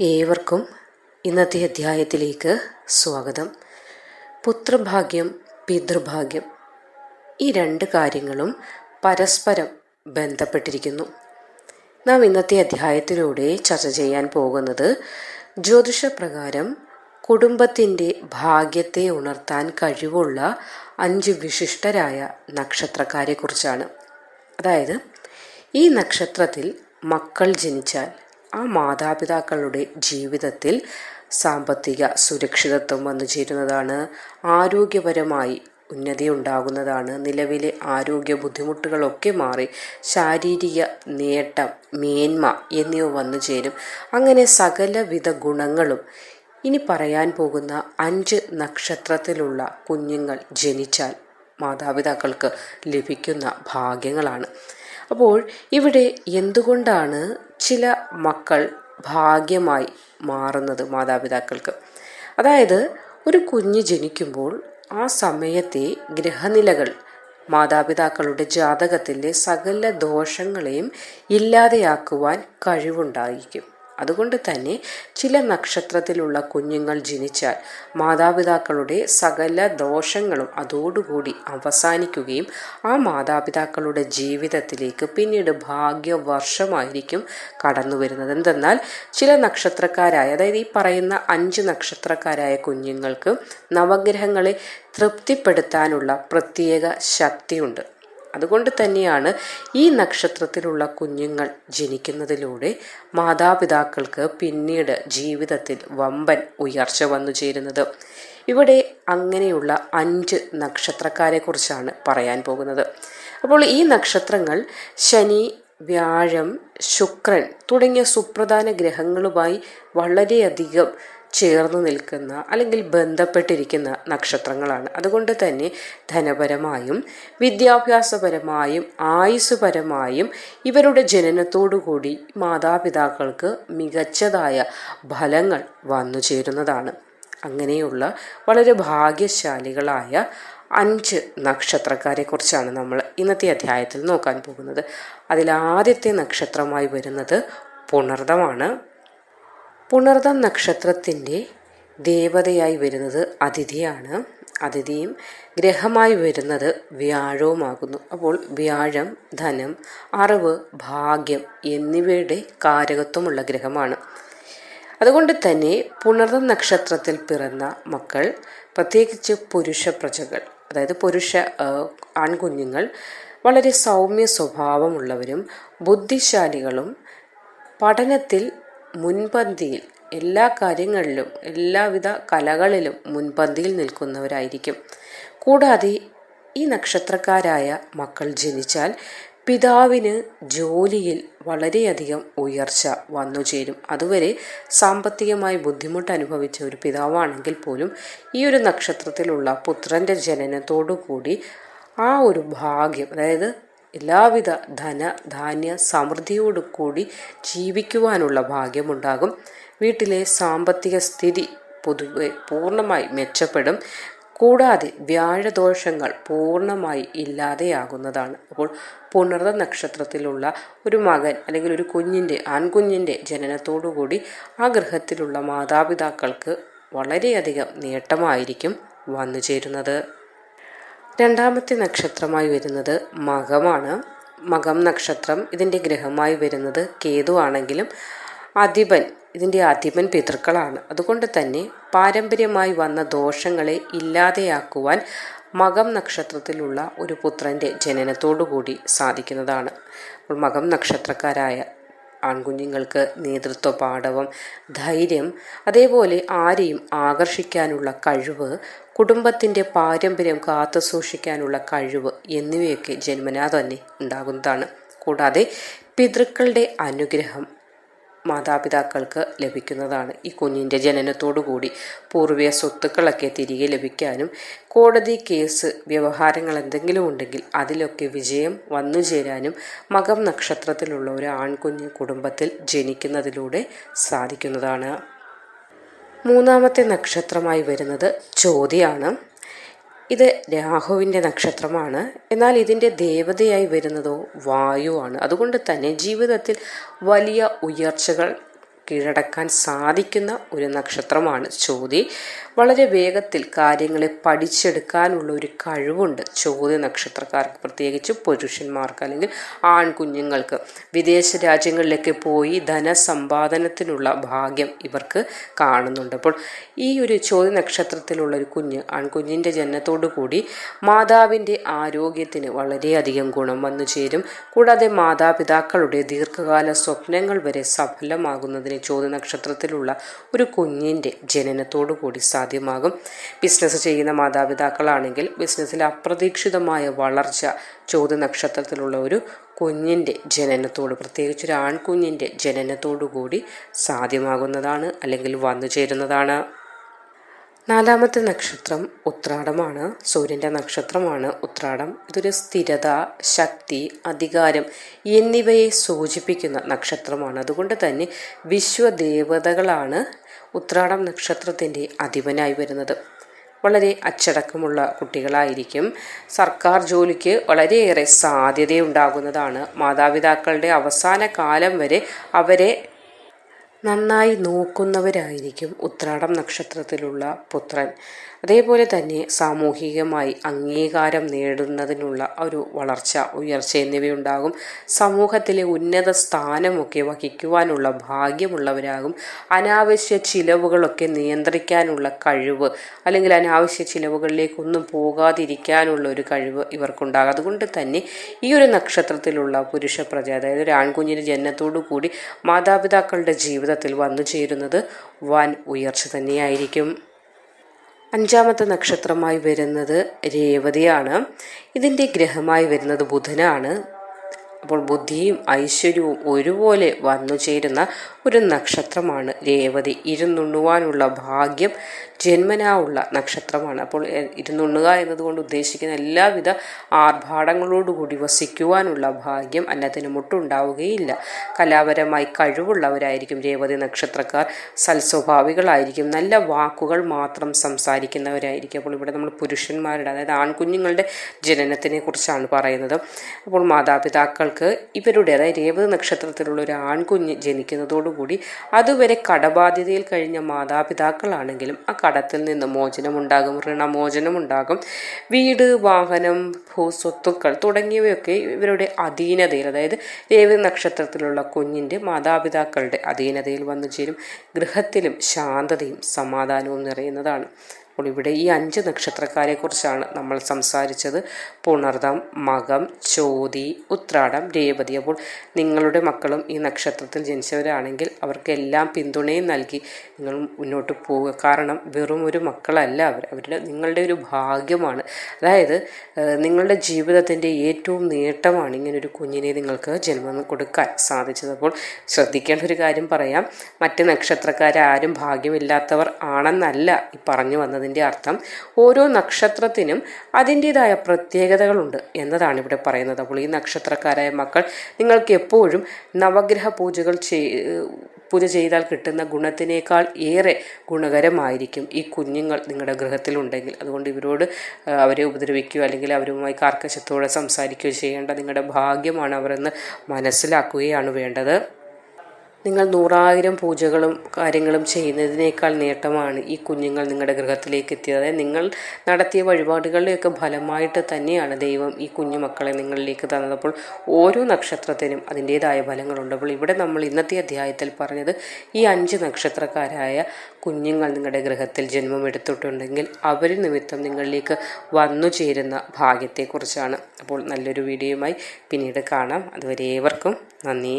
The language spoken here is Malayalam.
ഏവർക്കും ഇന്നത്തെ അധ്യായത്തിലേക്ക് സ്വാഗതം. പുത്രഭാഗ്യം പിതൃഭാഗ്യം ഈ രണ്ട് കാര്യങ്ങളും പരസ്പരം ബന്ധപ്പെട്ടിരിക്കുന്നു. നാം ഇന്നത്തെ അധ്യായത്തിലൂടെ ചർച്ച ചെയ്യാൻ പോകുന്നത് ജ്യോതിഷപ്രകാരം കുടുംബത്തിന്റെ ഭാഗ്യത്തെ ഉണർത്താൻ കഴിവുള്ള അഞ്ച് വിശിഷ്ടരായ നക്ഷത്രക്കാരെക്കുറിച്ചാണ്. അതായത് ഈ നക്ഷത്രത്തിൽ മക്കൾ ജനിച്ചാൽ ആ മാതാപിതാക്കളുടെ ജീവിതത്തിൽ സാമ്പത്തിക സുരക്ഷിതത്വം വന്നു ചേരുന്നതാണ്. ആരോഗ്യപരമായി ഉന്നതി ഉണ്ടാകുന്നതാണ് നിലവിലെ ആരോഗ്യ ബുദ്ധിമുട്ടുകളൊക്കെ മാറി ശാരീരിക നേട്ടം മേന്മ എന്നിവ വന്നു ചേരും. അങ്ങനെ സകലവിധ ഗുണങ്ങളും ഇനി പറയാൻ പോകുന്ന അഞ്ച് നക്ഷത്രത്തിലുള്ള കുഞ്ഞുങ്ങൾ ജനിച്ചാൽ മാതാപിതാക്കൾക്ക് ലഭിക്കുന്ന ഭാഗ്യങ്ങളാണ്. അപ്പോൾ ഇവിടെ എന്തുകൊണ്ടാണ് ചില മക്കൾ ഭാഗ്യമായി മാറുന്നത് മാതാപിതാക്കൾക്ക്. അതായത് ഒരു കുഞ്ഞ് ജനിക്കുമ്പോൾ ആ സമയത്തെ ഗ്രഹനിലകൾ മാതാപിതാക്കളുടെ ജാതകത്തിലെ സകല ദോഷങ്ങളെയും ഇല്ലാതെയാക്കുവാൻ കഴിവുണ്ടായിരിക്കും. അതുകൊണ്ട് തന്നെ ചില നക്ഷത്രത്തിലുള്ള കുഞ്ഞുങ്ങൾ ജനിച്ചാൽ മാതാപിതാക്കളുടെ സകല ദോഷങ്ങളും അതോടുകൂടി അവസാനിക്കുകയും ആ മാതാപിതാക്കളുടെ ജീവിതത്തിലേക്ക് പിന്നീട് ഭാഗ്യവർഷമായിരിക്കും കടന്നു വരുന്നത് എന്തെന്നാൽ ചില നക്ഷത്രക്കാരായ അതായത് ഈ പറയുന്ന അഞ്ച് നക്ഷത്രക്കാരായ കുഞ്ഞുങ്ങൾക്ക് നവഗ്രഹങ്ങളെ തൃപ്തിപ്പെടുത്താനുള്ള പ്രത്യേക ശക്തിയുണ്ട്. അതുകൊണ്ട് തന്നെയാണ് ഈ നക്ഷത്രത്തിലുള്ള കുഞ്ഞുങ്ങൾ ജനിക്കുന്നതിലൂടെ മാതാപിതാക്കൾക്ക് പിന്നീട് ജീവിതത്തിൽ വമ്പൻ ഉയർച്ച വന്നു ചേരുന്നത്. ഇവിടെ അങ്ങനെയുള്ള അഞ്ച് നക്ഷത്രക്കാരെ കുറിച്ചാണ് പറയാൻ പോകുന്നത്. അപ്പോൾ ഈ നക്ഷത്രങ്ങൾ ശനി വ്യാഴം ശുക്രൻ തുടങ്ങിയ സുപ്രധാന ഗ്രഹങ്ങളുമായി വളരെയധികം ചേർന്ന് നിൽക്കുന്ന അല്ലെങ്കിൽ ബന്ധപ്പെട്ടിരിക്കുന്ന നക്ഷത്രങ്ങളാണ്. അതുകൊണ്ട് തന്നെ ധനപരമായും വിദ്യാഭ്യാസപരമായും ആയുസ്സുപരമായും ഇവരുടെ ജനനത്തോടുകൂടി മാതാപിതാക്കൾക്ക് മികച്ചതായ ഫലങ്ങൾ വന്നു ചേരുന്നതാണ്. അങ്ങനെയുള്ള വളരെ ഭാഗ്യശാലികളായ അഞ്ച് നക്ഷത്രക്കാരെ കുറിച്ചാണ് നമ്മൾ ഇന്നത്തെ അധ്യായത്തിൽ നോക്കാൻ പോകുന്നത്. അതിലാദ്യത്തെ നക്ഷത്രമായി വരുന്നത് പുണർദമാണ്. പുണർദം നക്ഷത്രത്തിന്റെ ദേവതയായി വരുന്നത് അതിഥിയാണ്. അതിഥിയും ഗ്രഹമായി വരുന്നത് വ്യാഴവുമാകുന്നു. അപ്പോൾ വ്യാഴം ധനം അറിവ് ഭാഗ്യം എന്നിവയുടെ കാരകത്വമുള്ള ഗ്രഹമാണ്. അതുകൊണ്ട് തന്നെ പുണർദം നക്ഷത്രത്തിൽ പിറന്ന മക്കൾ പ്രത്യേകിച്ച് പുരുഷ പ്രജകൾ അതായത് പുരുഷ ആൺകുഞ്ഞുങ്ങൾ വളരെ സൗമ്യ സ്വഭാവമുള്ളവരും ബുദ്ധിശാലികളും പഠനത്തിൽ മുൻപന്തിയിൽ എല്ലാ കാര്യങ്ങളിലും എല്ലാവിധ കലകളിലും മുൻപന്തിയിൽ നിൽക്കുന്നവരായിരിക്കും. കൂടാതെ ഈ നക്ഷത്രക്കാരായ മക്കൾ ജനിച്ചാൽ പിതാവിന് ജോലിയിൽ വളരെയധികം ഉയർച്ച വന്നു ചേരും. അതുവരെ സാമ്പത്തികമായി ബുദ്ധിമുട്ട് അനുഭവിച്ച ഒരു പിതാവാണെങ്കിൽ പോലും ഈ ഒരു നക്ഷത്രത്തിലുള്ള പുത്രന്റെ ജനനത്തോടു കൂടി ആ ഒരു ഭാഗ്യം അതായത് എല്ലാവിധ ധന ധാന്യ സമൃദ്ധിയോടു കൂടി ജീവിക്കുവാനുള്ള ഭാഗ്യമുണ്ടാകും. വീട്ടിലെ സാമ്പത്തിക സ്ഥിതി പൊതുവെ പൂർണമായി മെച്ചപ്പെടും. കൂടാതെ വ്യാഴദോഷങ്ങൾ പൂർണമായി ഇല്ലാതെയാകുന്നതാണ്. അപ്പോൾ പുണർത നക്ഷത്രത്തിലുള്ള ഒരു മകൻ അല്ലെങ്കിൽ ഒരു കുഞ്ഞിന്റെ ആൺകുഞ്ഞിന്റെ ജനനത്തോടുകൂടി ആ ഗൃഹത്തിലുള്ള മാതാപിതാക്കൾക്ക് വളരെയധികം നേട്ടമായിരിക്കും വന്നു ചേരുന്നത് രണ്ടാമത്തെ നക്ഷത്രമായി വരുന്നത് മകമാണ്. മകം നക്ഷത്രം ഇതിന്റെ ഗ്രഹമായി വരുന്നത് കേതു ആണെങ്കിലും അധിപൻ ഇതിന്റെ അധിപൻ പിതൃക്കളാണ്. അതുകൊണ്ട് തന്നെ പാരമ്പര്യമായി വന്ന ദോഷങ്ങളെ ഇല്ലാതെയാക്കുവാൻ മകം നക്ഷത്രത്തിലുള്ള ഒരു പുത്രന്റെ ജനനത്തോടുകൂടി സാധിക്കുന്നതാണ്. മകം നക്ഷത്രക്കാരായ ആൺകുഞ്ഞുങ്ങൾക്ക് നേതൃത്വ പാഠവും ധൈര്യം അതേപോലെ ആരെയും ആകർഷിക്കാനുള്ള കഴിവ് കുടുംബത്തിന്റെ പാരമ്പര്യം കാത്തു സൂക്ഷിക്കാനുള്ള കഴിവ് എന്നിവയൊക്കെ ജന്മനാ തന്നെ ഉണ്ടാകുന്നതാണ്. കൂടാതെ പിതൃക്കളുടെ അനുഗ്രഹം മാതാപിതാക്കൾക്ക് ലഭിക്കുന്നതാണ്. ഈ കുഞ്ഞിന്റെ ജനനത്തോടുകൂടി പൂർവീയ സ്വത്തുക്കളൊക്കെ തിരികെ ലഭിക്കാനും കോടതി കേസ് വ്യവഹാരങ്ങൾ എന്തെങ്കിലും ഉണ്ടെങ്കിൽ അതിലൊക്കെ വിജയം വന്നു ചേരാനും മകം നക്ഷത്രത്തിലുള്ള ഒരു ആൺകുഞ്ഞ് കുടുംബത്തിൽ ജനിക്കുന്നതിലൂടെ സാധിക്കുന്നതാണ്. മൂന്നാമത്തെ നക്ഷത്രമായി വരുന്നത് ചോതിയാണ് ഇത് രാഹുവിന്റെ നക്ഷത്രമാണ്. എന്നാൽ ഇതിന്റെ ദേവതയായി വരുന്നതോ വായുവാണ്. അതുകൊണ്ട് തന്നെ ജീവിതത്തിൽ വലിയ ഉയർച്ചകൾ കീഴടക്കാൻ സാധിക്കുന്ന ഒരു നക്ഷത്രമാണ് ചോതി വളരെ വേഗത്തിൽ കാര്യങ്ങളെ പഠിച്ചെടുക്കാനുള്ള ഒരു കഴിവുണ്ട് ചോതി നക്ഷത്രക്കാർക്ക്. പ്രത്യേകിച്ച് പുരുഷന്മാർക്ക് അല്ലെങ്കിൽ ആൺകുഞ്ഞുങ്ങൾക്ക്. വിദേശ രാജ്യങ്ങളിലേക്ക് പോയി ധനസമ്പാദനത്തിനുള്ള ഭാഗ്യം ഇവർക്ക് കാണുന്നുണ്ട്. അപ്പോൾ ഈ ഒരു ചോതി നക്ഷത്രത്തിലുള്ള ഒരു കുഞ്ഞ് ആൺകുഞ്ഞിന്റെ ജനനത്തോടു കൂടി മാതാവിന്റെ ആരോഗ്യത്തിന് വളരെയധികം ഗുണം വന്നു ചേരും. കൂടാതെ മാതാപിതാക്കളുടെ ദീർഘകാല സ്വപ്നങ്ങൾ വരെ സഫലമാകുന്നതിന് ചോദ്യ നക്ഷത്രത്തിലുള്ള ഒരു കുഞ്ഞിന്റെ കൂടി സാധ്യമാകും. ബിസിനസ് ചെയ്യുന്ന മാതാപിതാക്കളാണെങ്കിൽ ബിസിനസ്സിൽ അപ്രതീക്ഷിതമായ വളർച്ച ചോദ്യ നക്ഷത്രത്തിലുള്ള ഒരു കുഞ്ഞിന്റെ ജനനത്തോട് പ്രത്യേകിച്ച് ഒരു ആൺകുഞ്ഞിന്റെ ജനനത്തോടു കൂടി സാധ്യമാകുന്നതാണ് അല്ലെങ്കിൽ വന്നു ചേരുന്നതാണ് നാലാമത്തെ നക്ഷത്രം ഉത്രാടമാണ്. സൂര്യന്റെ നക്ഷത്രമാണ് ഉത്രാടം. ഇതൊരു സ്ഥിരത ശക്തി അധികാരം എന്നിവയെ സൂചിപ്പിക്കുന്ന നക്ഷത്രമാണ്. അതുകൊണ്ട് തന്നെ വിശ്വദേവതകളാണ് ഉത്രാടം നക്ഷത്രത്തിന്റെ അധിപനായി വരുന്നത്. വളരെ അച്ചടക്കമുള്ള കുട്ടികളായിരിക്കും. സർക്കാർ ജോലിക്ക് വളരെയേറെ സാധ്യതയുണ്ടാകുന്നതാണ്. മാതാപിതാക്കളുടെ അവസാന കാലം വരെ അവരെ നന്നായി നോക്കുന്നവരായിരിക്കും ഉത്രാടം നക്ഷത്രത്തിലുള്ള പുത്രൻ. അതേപോലെ തന്നെ സാമൂഹികമായി അംഗീകാരം നേടുന്നതിനുള്ള ഒരു വളർച്ച ഉയർച്ച എന്നിവയുണ്ടാകും. സമൂഹത്തിലെ ഉന്നത സ്ഥാനമൊക്കെ വഹിക്കുവാനുള്ള ഭാഗ്യമുള്ളവരാകും. അനാവശ്യ ചിലവുകളൊക്കെ നിയന്ത്രിക്കാനുള്ള കഴിവ് അല്ലെങ്കിൽ അനാവശ്യ ചിലവുകളിലേക്കൊന്നും പോകാതിരിക്കാനുള്ള ഒരു കഴിവ് ഇവർക്കുണ്ടാകും. അതുകൊണ്ട് തന്നെ ഈ ഒരു നക്ഷത്രത്തിലുള്ള പുരുഷ പ്രജ അതായത് ഒരു ആൺകുഞ്ഞിന്റെ ജനനത്തോടു കൂടി മാതാപിതാക്കളുടെ ജീവിതത്തിൽ വന്നു ചേരുന്നത് വൻ ഉയർച്ച തന്നെയായിരിക്കും. അഞ്ചാമത്തെ നക്ഷത്രമായി വരുന്നത് രേവതിയാണ്. ഇതിന്റെ ഗ്രഹമായി വരുന്നത് ബുധനാണ്. അപ്പോൾ ബുദ്ധിയും ഐശ്വര്യവും ഒരുപോലെ വന്നു ചേരുന്ന ഒരു നക്ഷത്രമാണ്. രേവതി ഇരുന്നുണ്ണുവാനുള്ള ഭാഗ്യം ജന്മനാ ഉള്ള നക്ഷത്രമാണ്. അപ്പോൾ ഇരുന്നുണ്ണുക എന്നതുകൊണ്ട് ഉദ്ദേശിക്കുന്ന എല്ലാവിധ ആർഭാടങ്ങളോടുകൂടി വസിക്കുവാനുള്ള ഭാഗ്യം അന്നത്തിന് മുട്ടുണ്ടാവുകയില്ല. കലാപരമായി കഴിവുള്ളവരായിരിക്കും രേവതി നക്ഷത്രക്കാർ. സൽസ്വഭാവികളായിരിക്കും. നല്ല വാക്കുകൾ മാത്രം സംസാരിക്കുന്നവരായിരിക്കും. അപ്പോൾ ഇവിടെ നമ്മൾ പുരുഷന്മാരുടെ അതായത് ആൺകുഞ്ഞുങ്ങളുടെ ജനനത്തിനെ കുറിച്ചാണ് പറയുന്നത്. അപ്പോൾ മാതാപിതാക്കൾക്ക് ഇവരുടെ അതായത് രേവതി നക്ഷത്രത്തിലുള്ള ഒരു ആൺകുഞ്ഞ് ജനിക്കുന്നതോടുകൂടി അതുവരെ കടബാധ്യതയിൽ കഴിഞ്ഞ മാതാപിതാക്കളാണെങ്കിലും ആ കടത്തിൽ നിന്ന് മോചനമുണ്ടാകും ഋണമോചനമുണ്ടാകും. വീട് വാഹനം ഭൂസ്വത്തുക്കൾ തുടങ്ങിയവയൊക്കെ ഇവരുടെ അധീനതയിൽ അതായത് രേവതി നക്ഷത്രത്തിലുള്ള കുഞ്ഞിന്റെ മാതാപിതാക്കളുടെ അധീനതയിൽ വന്നു ചേരും. ഗൃഹത്തിലും ശാന്തതയും സമാധാനവും നിറയുന്നതാണ്. അപ്പോൾ ഇവിടെ ഈ അഞ്ച് നക്ഷത്രക്കാരെക്കുറിച്ചാണ് നമ്മൾ സംസാരിച്ചത്. പുണർദം മകം ചോതി ഉത്രാടം രേവതി. അപ്പോൾ നിങ്ങളുടെ മക്കളും ഈ നക്ഷത്രത്തിൽ ജനിച്ചവരാണെങ്കിൽ അവർക്കെല്ലാം പിന്തുണയും നൽകി നിങ്ങൾ മുന്നോട്ട് പോവുക. കാരണം വെറും ഒരു മക്കളല്ല അവർ. അവരുടെ നിങ്ങളുടെ ഒരു ഭാഗ്യമാണ്. അതായത് നിങ്ങളുടെ ജീവിതത്തിന്റെ ഏറ്റവും നേട്ടമാണ് ഇങ്ങനൊരു കുഞ്ഞിനെ നിങ്ങൾക്ക് ജന്മം കൊടുക്കാൻ സാധിച്ചത്. അപ്പോൾ ശ്രദ്ധിക്കേണ്ട ഒരു കാര്യം പറയാം. മറ്റ് നക്ഷത്രക്കാരും ഭാഗ്യമില്ലാത്തവർ ആണെന്നല്ല ഈ പറഞ്ഞു വന്നത്. അതിന്റെ അർത്ഥം ഓരോ നക്ഷത്രത്തിനും അതിന്റേതായ പ്രത്യേകതകളുണ്ട് എന്നതാണ് ഇവിടെ പറയുന്നത്. അപ്പോൾ ഈ നക്ഷത്രക്കാരായ മക്കൾ നിങ്ങൾക്ക് എപ്പോഴും നവഗ്രഹ പൂജകൾ ചെയ് പൂജ ചെയ്താൽ കിട്ടുന്ന ഗുണത്തിനേക്കാൾ ഏറെ ഗുണകരമായിരിക്കും ഈ കുഞ്ഞുങ്ങൾ നിങ്ങളുടെ ഗൃഹത്തിലുണ്ടെങ്കിൽ. അതുകൊണ്ട് ഇവരോട് അവരെ ഉപദ്രവിക്കുകയോ അല്ലെങ്കിൽ അവരുമായി കാർക്കശത്തോടെ സംസാരിക്കുകയോ ചെയ്യേണ്ട നിങ്ങളുടെ ഭാഗ്യമാണ് അവരെന്ന് മനസ്സിലാക്കുകയാണ് വേണ്ടത്. നിങ്ങൾ നൂറായിരം പൂജകളും കാര്യങ്ങളും ചെയ്യുന്നതിനേക്കാൾ നേട്ടമാണ് ഈ കുഞ്ഞുങ്ങൾ നിങ്ങളുടെ ഗൃഹത്തിലേക്ക് എത്തിയത്. അതായത് നിങ്ങൾ നടത്തിയ വഴിപാടുകളുടെയൊക്കെ ഫലമായിട്ട് തന്നെയാണ് ദൈവം ഈ കുഞ്ഞു മക്കളെ നിങ്ങളിലേക്ക് തന്നത്. അപ്പോൾ ഓരോ നക്ഷത്രത്തിനും അതിന്റേതായ ഫലങ്ങളുണ്ട്. അപ്പോൾ ഇവിടെ നമ്മൾ ഇന്നത്തെ അധ്യായത്തിൽ പറഞ്ഞത് ഈ അഞ്ച് നക്ഷത്രക്കാരായ കുഞ്ഞുങ്ങൾ നിങ്ങളുടെ ഗൃഹത്തിൽ ജന്മം എടുത്തിട്ടുണ്ടെങ്കിൽ അവർ നിമിത്തം നിങ്ങളിലേക്ക് വന്നു ചേരുന്ന ഭാഗ്യത്തെക്കുറിച്ചാണ്. അപ്പോൾ നല്ലൊരു വീഡിയോയുമായി പിന്നീട് കാണാം. അതുവരെ ഏവർക്കും നന്ദി.